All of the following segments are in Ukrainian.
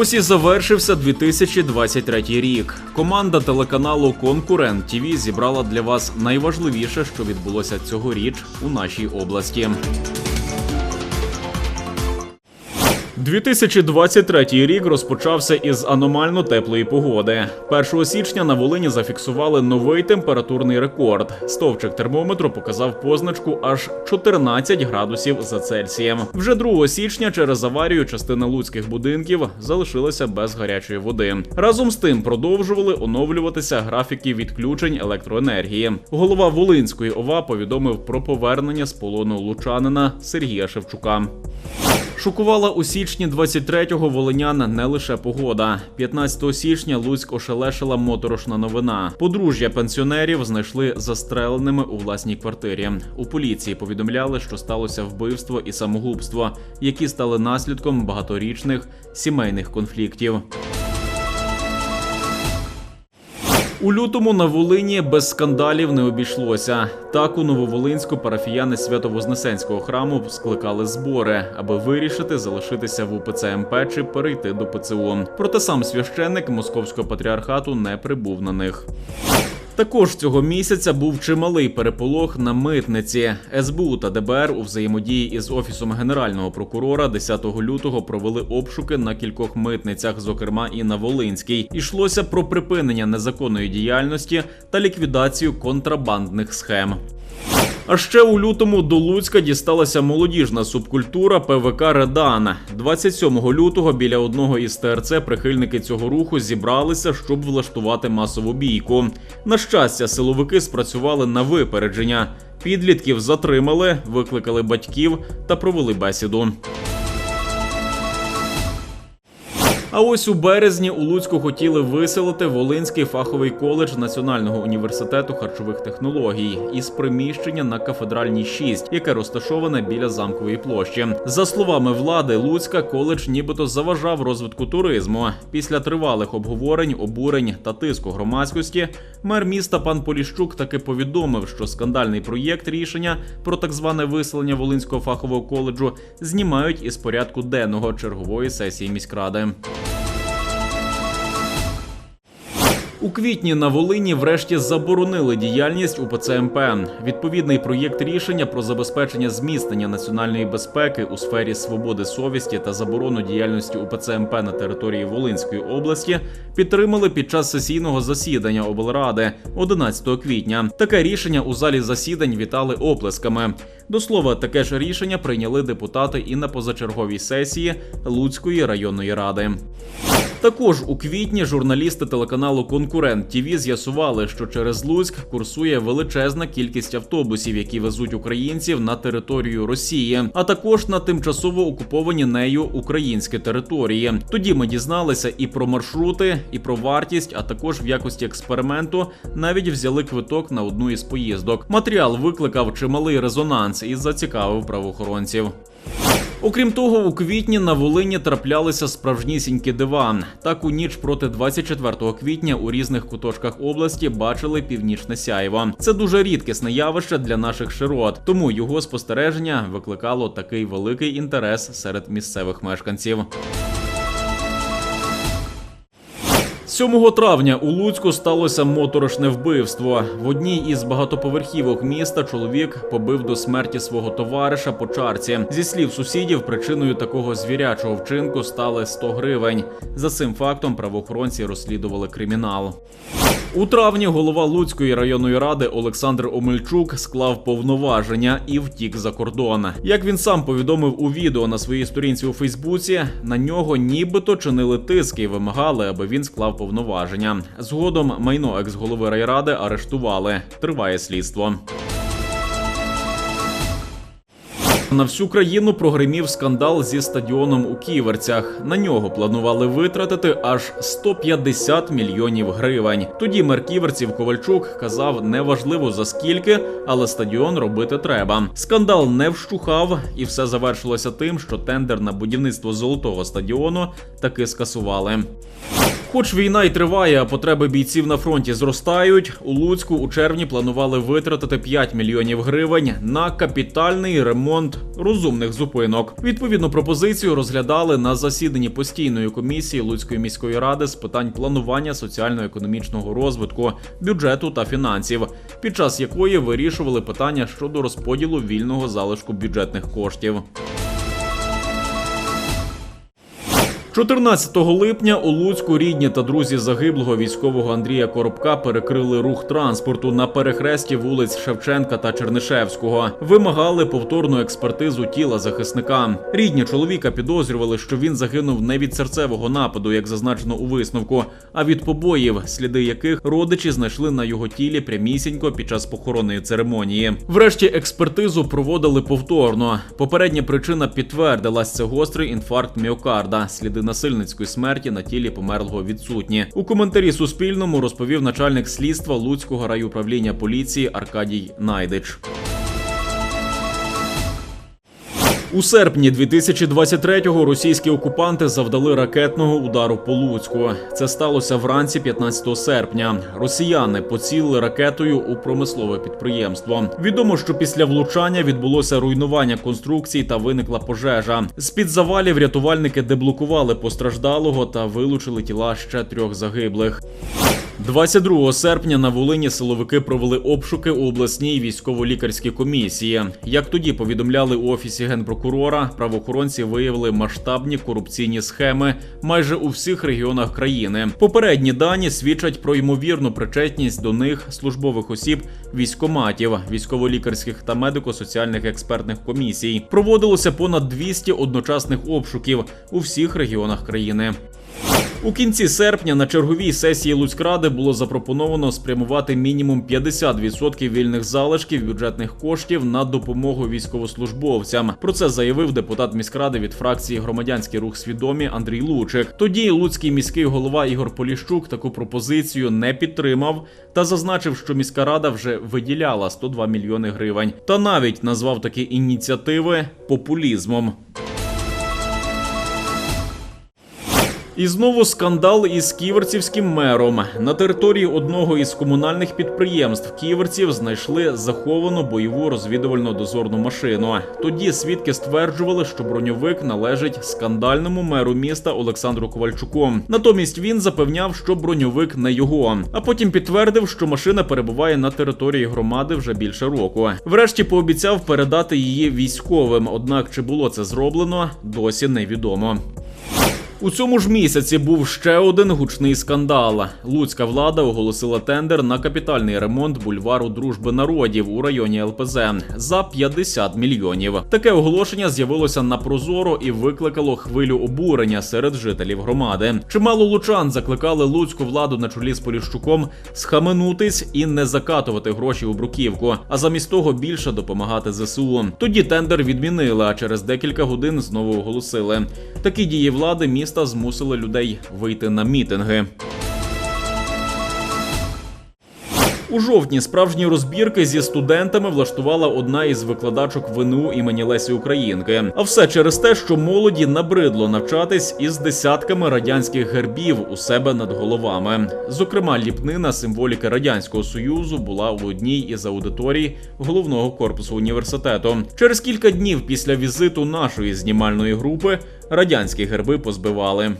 Ось і завершився 2023 рік. Команда телеканалу Конкурент ТІВІ зібрала для вас найважливіше, що відбулося цьогоріч у нашій області. 2023 рік розпочався із аномально теплої погоди. 1 січня на Волині зафіксували новий температурний рекорд. Стовчик термометру показав позначку аж 14 градусів за Цельсієм. Вже 2 січня через аварію частина луцьких будинків залишилася без гарячої води. Разом з тим продовжували оновлюватися графіки відключень електроенергії. Голова Волинської ОВА повідомив про повернення з полону лучанина Сергія Шевчука. Шокувала у січні 23-го волинян не лише погода. 15 січня Луцьк ошелешила моторошна новина. Подружжя пенсіонерів знайшли застреленими у власній квартирі. У поліції повідомляли, що сталося вбивство і самогубство, які стали наслідком багаторічних сімейних конфліктів. У лютому на Волині без скандалів не обійшлося. Так у Нововолинську парафіяни Свято-Вознесенського храму скликали збори, аби вирішити залишитися в УПЦ МП чи перейти до ПЦУ. Проте сам священник московського патріархату не прибув на них. Також цього місяця був чималий переполох на митниці. СБУ та ДБР у взаємодії із офісом генерального прокурора 10 лютого провели обшуки на кількох митницях, зокрема і на Волинській. Ішлося про припинення незаконної діяльності та ліквідацію контрабандних схем. А ще у лютому до Луцька дісталася молодіжна субкультура ПВК Редан. 27 лютого біля одного із ТРЦ прихильники цього руху зібралися, щоб влаштувати масову бійку. На щастя, силовики спрацювали на випередження. Підлітків затримали, викликали батьків та провели бесіду. А ось у березні у Луцьку хотіли виселити Волинський фаховий коледж Національного університету харчових технологій із приміщення на кафедральній 6, яке розташоване біля замкової площі. За словами влади, Луцька коледж нібито заважав розвитку туризму. Після тривалих обговорень, обурень та тиску громадськості, мер міста пан Поліщук таки повідомив, що скандальний проєкт рішення про так зване виселення Волинського фахового коледжу знімають із порядку денного чергової сесії міськради. У квітні на Волині врешті заборонили діяльність УПЦ МП. Відповідний проєкт рішення про забезпечення зміцнення національної безпеки у сфері свободи совісті та заборону діяльності УПЦ МП на території Волинської області підтримали під час сесійного засідання облради 11 квітня. Таке рішення у залі засідань вітали оплесками. До слова, таке ж рішення прийняли депутати і на позачерговій сесії Луцької районної ради. Також у квітні журналісти телеканалу Конкурент ТІВІ з'ясували, що через Луцьк курсує величезна кількість автобусів, які везуть українців на територію Росії, а також на тимчасово окуповані нею українські території. Тоді ми дізналися і про маршрути, і про вартість, а також в якості експерименту навіть взяли квиток на одну із поїздок. Матеріал викликав чималий резонанс і зацікавив правоохоронців. Окрім того, у квітні на Волині траплялися справжнісінькі дива. Так у ніч проти 24 квітня у різних куточках області бачили північне сяйво. Це дуже рідкісне явище для наших широт, тому його спостереження викликало такий великий інтерес серед місцевих мешканців. 7 травня у Луцьку сталося моторошне вбивство. В одній із багатоповерхівок міста чоловік побив до смерті свого товариша по чарці. Зі слів сусідів, причиною такого звірячого вчинку стали 100 гривень. За цим фактом правоохоронці розслідували кримінал. У травні голова Луцької районної ради Олександр Омельчук склав повноваження і втік за кордон. Як він сам повідомив у відео на своїй сторінці у Фейсбуці, на нього нібито чинили тиски і вимагали, аби він склав повноваження. Згодом майно екс-голови райради арештували. Триває слідство. На всю країну прогримів скандал зі стадіоном у Ківерцях. На нього планували витратити аж 150 мільйонів гривень. Тоді мер Ківерців Ковальчук казав, неважливо за скільки, але стадіон робити треба. Скандал не вщухав, і все завершилося тим, що тендер на будівництво золотого стадіону таки скасували. Хоч війна й триває, а потреби бійців на фронті зростають. У Луцьку у червні планували витратити 5 мільйонів гривень на капітальний ремонт розумних зупинок. Відповідну пропозицію розглядали на засіданні постійної комісії Луцької міської ради з питань планування соціально-економічного розвитку, бюджету та фінансів, під час якої вирішували питання щодо розподілу вільного залишку бюджетних коштів. 14 липня у Луцьку рідні та друзі загиблого військового Андрія Коробка перекрили рух транспорту на перехресті вулиць Шевченка та Чернишевського. Вимагали повторну експертизу тіла захисника. Рідні чоловіка підозрювали, що він загинув не від серцевого нападу, як зазначено у висновку, а від побоїв, сліди яких родичі знайшли на його тілі прямісінько під час похоронної церемонії. Врешті експертизу проводили повторно. Попередня причина підтвердилась це гострий інфаркт міокарда. Сліди насильницької смерті на тілі померлого відсутні. У коментарі Суспільному розповів начальник слідства Луцького райуправління поліції Аркадій Найдич. У серпні 2023-го російські окупанти завдали ракетного удару по Луцьку. Це сталося вранці 15 серпня. Росіяни поцілили ракетою у промислове підприємство. Відомо, що після влучання відбулося руйнування конструкцій та виникла пожежа. З під завалів рятувальники деблокували постраждалого та вилучили тіла ще трьох загиблих. 22 серпня на Волині силовики провели обшуки у обласній військово-лікарській комісії. Як тоді повідомляли у офісі генпрокурора, правоохоронці виявили масштабні корупційні схеми майже у всіх регіонах країни. Попередні дані свідчать про ймовірну причетність до них службових осіб військоматів, військово-лікарських та медико-соціальних експертних комісій. Проводилося понад 200 одночасних обшуків у всіх регіонах країни. У кінці серпня на черговій сесії Луцькради було запропоновано спрямувати мінімум 50% вільних залишків бюджетних коштів на допомогу військовослужбовцям. Про це заявив депутат міськради від фракції Громадянський рух свідомі Андрій Лучик. Тоді луцький міський голова Ігор Поліщук таку пропозицію не підтримав та зазначив, що міська рада вже виділяла 102 мільйони гривень, та навіть назвав такі ініціативи популізмом. І знову скандал із ківерцівським мером. На території одного із комунальних підприємств ківерців знайшли заховану бойову розвідувально-дозорну машину. Тоді свідки стверджували, що броньовик належить скандальному меру міста Олександру Ковальчуку. Натомість він запевняв, що броньовик не його. А потім підтвердив, що машина перебуває на території громади вже більше року. Врешті пообіцяв передати її військовим. Однак чи було це зроблено, досі невідомо. У цьому ж місяці був ще один гучний скандал. Луцька влада оголосила тендер на капітальний ремонт бульвару Дружби народів у районі ЛПЗ за 50 мільйонів. Таке оголошення з'явилося на прозоро і викликало хвилю обурення серед жителів громади. Чимало лучан закликали луцьку владу на чолі з Поліщуком схаменутись і не закатувати гроші у бруківку, а замість того більше допомагати ЗСУ. Тоді тендер відмінили, а через декілька годин знову оголосили. Такі дії влади міста змусили людей вийти на мітинги. У жовтні справжні розбірки зі студентами влаштувала одна із викладачок ВНУ імені Лесі Українки. А все через те, що молоді набридло навчатись із десятками радянських гербів у себе над головами. Зокрема, ліпнина символіки радянського союзу була у одній із аудиторій головного корпусу університету. Через кілька днів після візиту нашої знімальної групи радянські герби позбивали.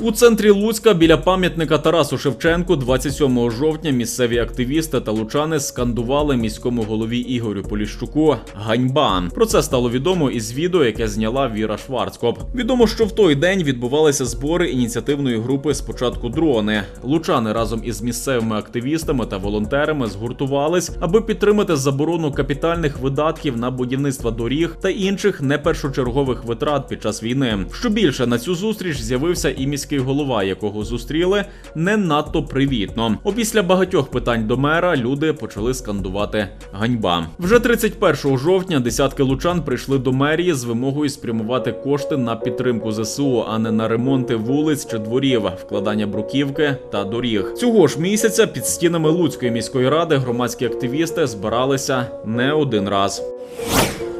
У центрі Луцька біля пам'ятника Тарасу Шевченку 27 жовтня місцеві активісти та лучани скандували міському голові Ігорю Поліщуку ганьба. Про це стало відомо із відео, яке зняла Віра Шварцкоп. Відомо, що в той день відбувалися збори ініціативної групи Спочатку дрони. Лучани разом із місцевими активістами та волонтерами згуртувались, аби підтримати заборону капітальних видатків на будівництво доріг та інших непершочергових витрат під час війни. Що більше на цю зустріч з'явився і міський голова, якого зустріли не надто привітно. Опісля багатьох питань до мера люди почали скандувати ганьба. Вже 31 жовтня десятки лучан прийшли до мерії з вимогою спрямувати кошти на підтримку ЗСУ, а не на ремонти вулиць чи дворів, вкладання бруківки та доріг. Цього ж місяця під стінами Луцької міської ради громадські активісти збиралися не один раз.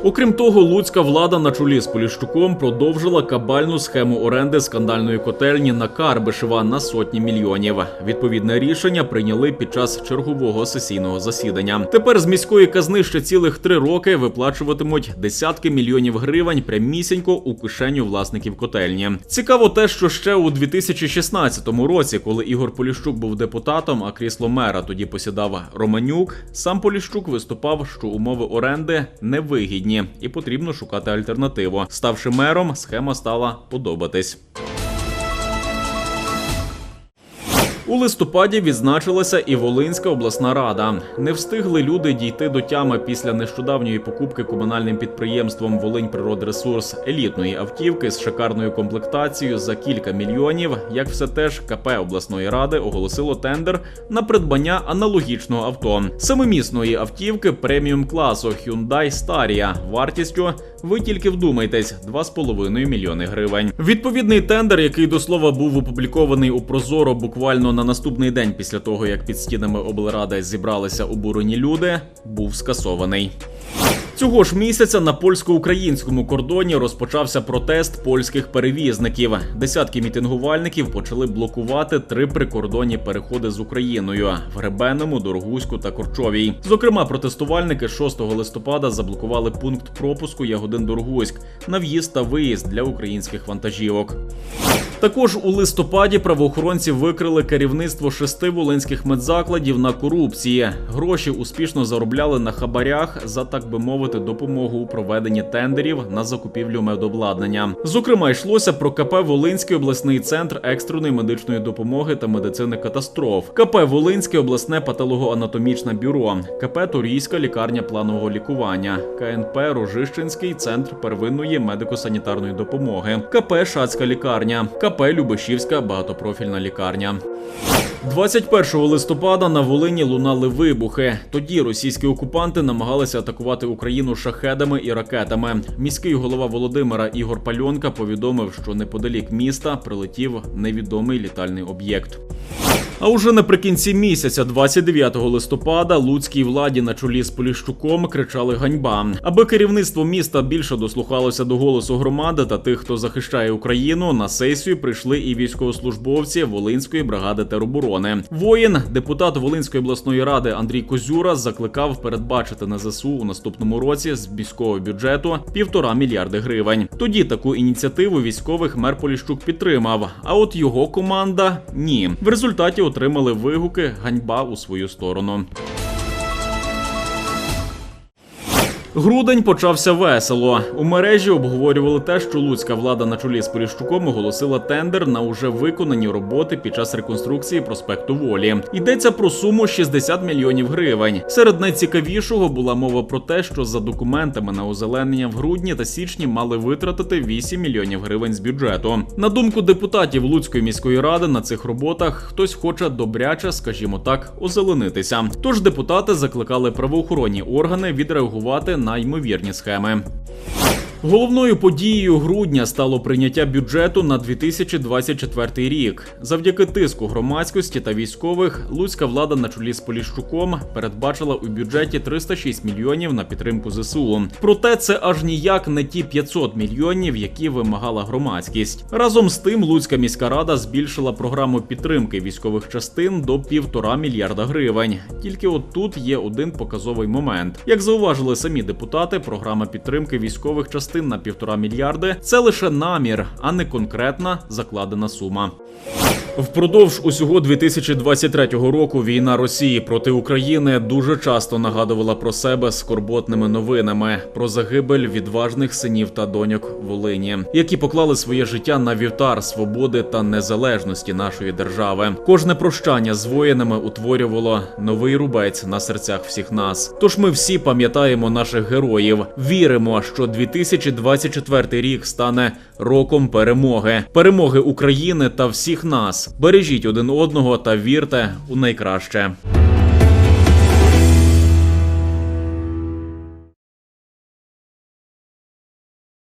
Окрім того, луцька влада на чолі з Поліщуком продовжила кабальну схему оренди скандальної котельні на Карбишева на сотні мільйонів. Відповідне рішення прийняли під час чергового сесійного засідання. Тепер з міської казни ще цілих три роки виплачуватимуть десятки мільйонів гривень прямісінько у кишеню власників котельні. Цікаво те, що ще у 2016 році, коли Ігор Поліщук був депутатом, а крісло мера тоді посідав Романюк, сам Поліщук виступав, що умови оренди невигідні і потрібно шукати альтернативу. Ставши мером, схема стала подобатись. У листопаді відзначилася і Волинська обласна рада. Не встигли люди дійти до тями після нещодавньої покупки комунальним підприємством Волинь Природресурс елітної автівки з шикарною комплектацією за кілька мільйонів. Як все теж КП обласної ради оголосило тендер на придбання аналогічного авто семимісної автівки преміум класу Hyundai Staria вартістю. Ви тільки вдумайтесь 2,5 мільйони гривень. Відповідний тендер, який до слова був опублікований у Прозоро буквально на наступний день після того, як під стінами облради зібралися обурені люди, був скасований. Цього ж місяця на польсько-українському кордоні розпочався протест польських перевізників. Десятки мітингувальників почали блокувати три прикордонні переходи з Україною в Гребенному, Дорогуську та Корчовій. Зокрема, протестувальники 6 листопада заблокували пункт пропуску Ягодин Дорогуськ на в'їзд та виїзд для українських вантажівок. Також у листопаді правоохоронці викрили керівництво шести волинських медзакладів на корупції. Гроші успішно заробляли на хабарях за так би мовити допомогу у проведенні тендерів на закупівлю медобладнання. Зокрема, йшлося про КП Волинський обласний центр екстреної медичної допомоги та медицини катастроф, КП Волинське обласне патологоанатомічне бюро, КП Торійська лікарня планового лікування, КНП Рожищенський центр первинної медико-санітарної допомоги, КП Шацька лікарня. КП Любешівська багатопрофільна лікарня. 21 листопада на Волині лунали вибухи. Тоді російські окупанти намагалися атакувати Україну шахедами і ракетами. Міський голова Володимира Ігор Пальонка повідомив, що неподалік міста прилетів невідомий літальний об'єкт. А уже наприкінці місяця, 29 листопада, луцькій владі на чолі з Поліщуком кричали ганьба. Аби керівництво міста більше дослухалося до голосу громади та тих, хто захищає Україну, на сесію прийшли і військовослужбовці Волинської бригади тероборони. Воїн, депутат Волинської обласної ради Андрій Козюра, закликав передбачити на ЗСУ у наступному році з міського бюджету півтора мільярди гривень. Тоді таку ініціативу військових мер Поліщук підтримав. А от його команда ні. В результаті отримали вигуки ганьба у свою сторону. Грудень почався весело. У мережі обговорювали те, що луцька влада на чолі з Поліщуком оголосила тендер на уже виконані роботи під час реконструкції проспекту Волі. Йдеться про суму 60 мільйонів гривень. Серед найцікавішого була мова про те, що за документами на озеленення в грудні та січні мали витратити 8 мільйонів гривень з бюджету. На думку депутатів Луцької міської ради, на цих роботах хтось хоче добряче, скажімо так, озеленитися. Тож депутати закликали правоохоронні органи відреагувати на ймовірні схеми. Головною подією грудня стало прийняття бюджету на 2024 рік. Завдяки тиску громадськості та військових, луцька влада на чолі з Поліщуком передбачила у бюджеті 306 мільйонів на підтримку ЗСУ. Проте це аж ніяк не ті 500 мільйонів, які вимагала громадськість. Разом з тим, Луцька міська рада збільшила програму підтримки військових частин до півтора мільярда гривень. Тільки от тут є один показовий момент. Як зауважили самі депутати, програма підтримки військових частин на півтора мільярди це лише намір, а не конкретна закладена сума. Впродовж усього 2023 року війна Росії проти України дуже часто нагадувала про себе скорботними новинами про загибель відважних синів та доньок Волині, які поклали своє життя на вівтар свободи та незалежності нашої держави. Кожне прощання з воїнами утворювало новий рубець на серцях всіх нас. Тож ми всі пам'ятаємо наших героїв, віримо, що 2024 рік стане роком перемоги, перемоги України та всіх нас. Бережіть один одного та вірте у найкраще.